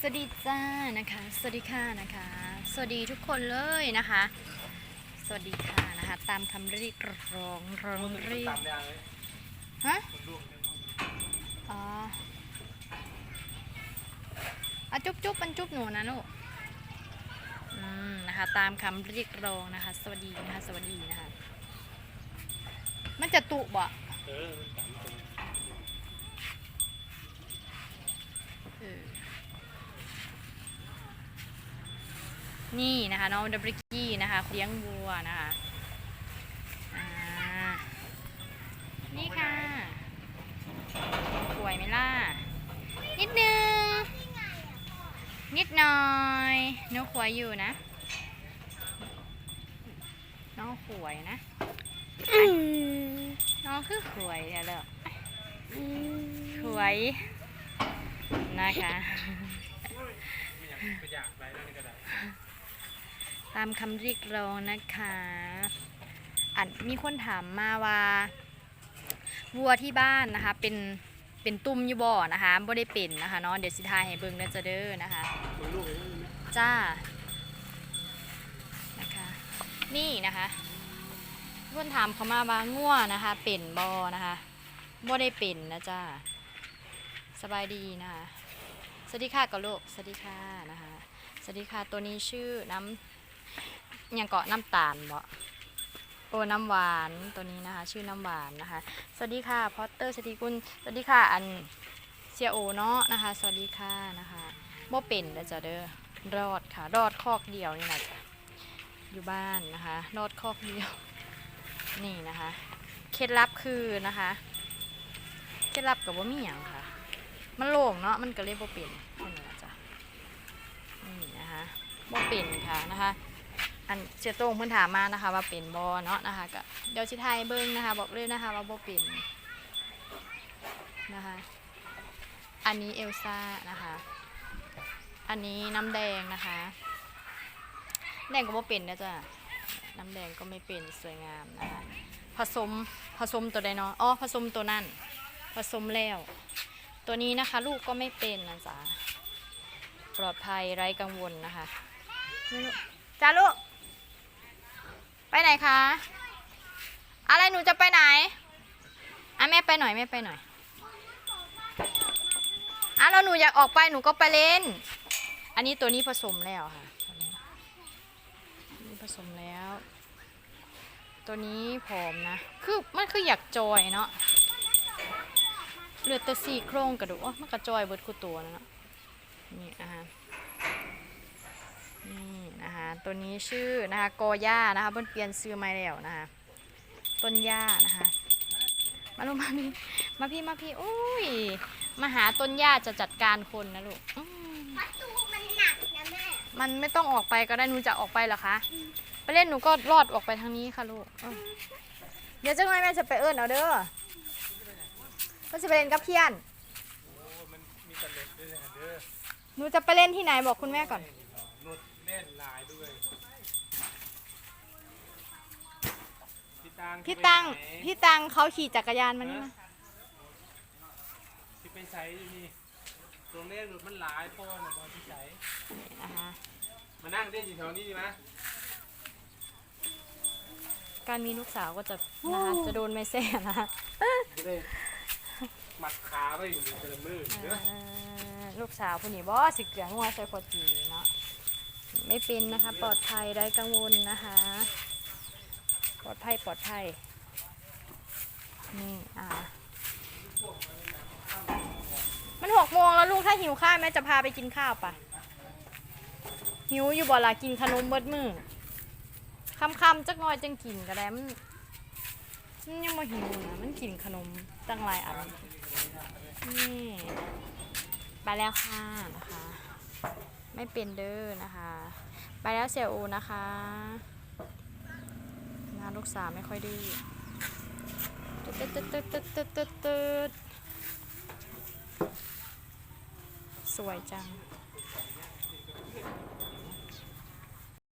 สวัสดีจ้านะคะ สวัสดีค่ะนะคะ สวัสดีทุกคนเลยนะคะ สวัสดีค่ะนะคะ ตามคำเรียกร้องร้องเรียกฮะอ๋ออะจุ๊บจุ๊บมันจุ๊บหนูนะลูกอืมนะคะ ตามคำเรียกร้องนะคะ สวัสดีนะคะ สวัสดีนะคะ มันจะตุบ่เออมันสามตัว เออ นี่นะคะน้องดับริกกี้นะคะเลี้ยงวัวนะคะนี่ค่ะสวยไหมล่ะ นิดนึง นิดหน่อยน้องขวยอยู่นะ น้องขวยนะ น้องคือขวยเดี๋ยวเลยขวยนะคะ ตามคำเรียกร้องนะคะอันมีคนถามมาว่าวัวที่บ้านนะคะ เป็นเป็นตุ่มยู่บ่อนะคะบ่ได้เป็นนะคะเนาะเดี๋ยวสิทายให้เบิ่งเด้อจะเด้อนะคะจ้านะคะนี่นะคะคนถามเขามาว่าง่วนะคะ เป็นบอนะคะบ่ได้เป็นนะจ้าสบายดีนะคะสวัสดีค่ะกับลูกสวัสดีค่ะนะคะสวัสดีค่ะตัวนี้ชื่อน้ำ ย่างเกาะน้ำตาลบ่โอ้น้ำหวานตัวนี้นะคะ ชื่อน้ำหวานนะคะ สวัสดีค่ะพอตเตอร์สวัสดีคุณสวัสดีค่ะอันเซียโอเนาะนะคะ สวัสดีค่ะนะคะบ่เป็นเด้อจ้ะเด้อรอดค่ะ รอดคอกเดียวนี่แหละจ้ะอยู่บ้านนะคะ รอดคอกเดียว นี่นะคะ เคล็ดลับคือนะคะ เคล็ดลับกับว่ามีอย่างค่ะ มันโล่งเนาะมันก็เลยบ่เป็นแค่นี้ละจ้ะนี่นะคะบ่เป็นค่ะนะคะ อันเสียโต้งเพิ่นถามมานะคะ ว่าเป็นบอเนาะนะคะก็เดี๋ยวชิไทยเบิ้งนะคะ บอกเลยนะคะ ว่าบ่เป็นนะคะ อันนี้เอลซ่านะคะ อันนี้น้ำแดงนะคะแดงก็ไม่เป็นนะจ๊ะน้ำแดงก็ไม่เป็นสวยงามนะคะผสมผสมตัวใดเนาะอ๋อผสมตัวนั่นผสมแล้ว ตัวนี้นะคะ ลูกก็ไม่เป็นนะจ๊ะปลอดภัยไร้กังวลนะคะจ้าลูก ไปไหนคะ อะไรหนูจะไปไหนอะแม่ไปหน่อยแม่ไปหน่อยอะแล้วหนูอยากออกไปหนูก็ไปเล่น อันนี้ตัวนี้ผสมแล้วค่ะนี้อันนี้ผสมแล้ว ตัวนี้ผอมนะ คือมันคืออยากจอยเนาะเหลือแต่สี่โครงกระดูกมันกระจอยเบิดคู่ตัวนะเนาะนี่นะคะ นะคะตัวนี้ชื่อนะคะกอย่านะคะเพิ่นเปลี่ยนซื้อมาแล้วนะคะต้นหญ้านะคะมาลูกมาพี่มาพี่มาพี่อุ้ยมาหาต้นหญ้าจะจัดการคนนะลูกอืมประตูมันหนักนะแม่ มันไม่ต้องออกไปก็ได้หนูจะออกไปเหรอคะไปเล่นหนูก็รอดออกไปทางนี้ค่ะลูกเออเดี๋ยวจังไงแม่จะไปเอิ้นเอาเด้อก็จะไปเล่นกับเพียนโอ้มันมีตะเล็ดด้วยนะเด้อหนูจะไปเล่นที่ไหนบอกคุณแม่ก่อนนวด เล่นลายด้วย พี่ตังพี่ตังไปไหนพี่ตังเขาขี่จักรยานมานี่มาที่ไปใช้อยู่นี่ตรงเล่นรถมันหลายพ่อนะบอลที่ใช้นี่นะคะมานั่งเล่นอยู่แถวนี้ดีไหมการมีลูกสาวก็จะนะคะจะโดนไม่แซ่นะคะจะได้มัดขาไว้อยู่ในกระมือเด้อเอ่อลูกสาวผู้นี้บอสิเกลืองงัวใส่พอจีเนาะ ไม่เป็นนะคะ ปลอดภัยไร้กังวลนะคะ ปลอดภัยปลอดภัยนี่อ่ามันหกโมงแล้วลูกถ้าหิวข้าวแม่จะพาไปกินข้าวปะหิวอยู่บ่ล่ะกินขนมเบิดมือคำๆจักน่อยจังกินก็ได้มันมันยังไม่หิวนะมันกินขนมตั้งหลายอันนี่ไปแล้วค่ะนะคะ ไม่เป็นเด้อนะคะ ไปแล้วเสี่ยโอนะคะงานลูกสาวไม่ค่อยดื้อตึ๊ดตึ๊ดตึ๊ดตึ๊ดตึ๊ดตึ๊ดสวยจัง